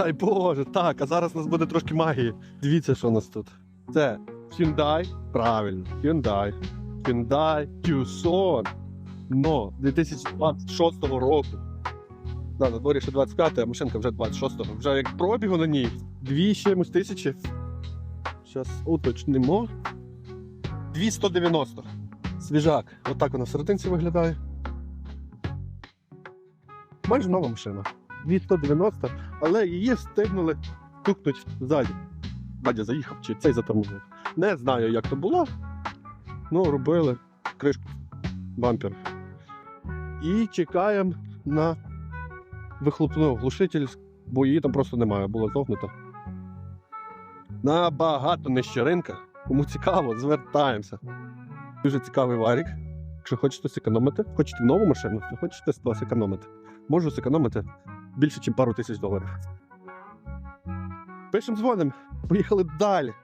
Дай Боже, так, а зараз у нас буде трошки магії. Дивіться, що у нас тут. Це Hyundai, правильно, Hyundai. Hyundai Tucson. Но 2026 року. Да, на дворі ще 25, а машинка вже 26-го. Вже як пробігу на ній. Дві чимось тисячі. Зараз уточнимо. 290. Свіжак. Отак вона в серединці виглядає. Майже нова машина. 290, але її встигнули тукнуть ззаді. Бадя заїхав чи цей затормозив. Не знаю, як то було. Ну, робили кришку, бампер. І чекаємо на вихлопну глушитель, бо її там просто немає, було зогнуто. Набагато нижче ринка. Кому цікаво, звертаємося. Дуже цікавий варік. Якщо хочете зекономити, хочете нову машину, то хочете з вас економити. Можу зекономити більше, ніж пару тисяч доларів. Пишемо дзвоним. Поїхали далі.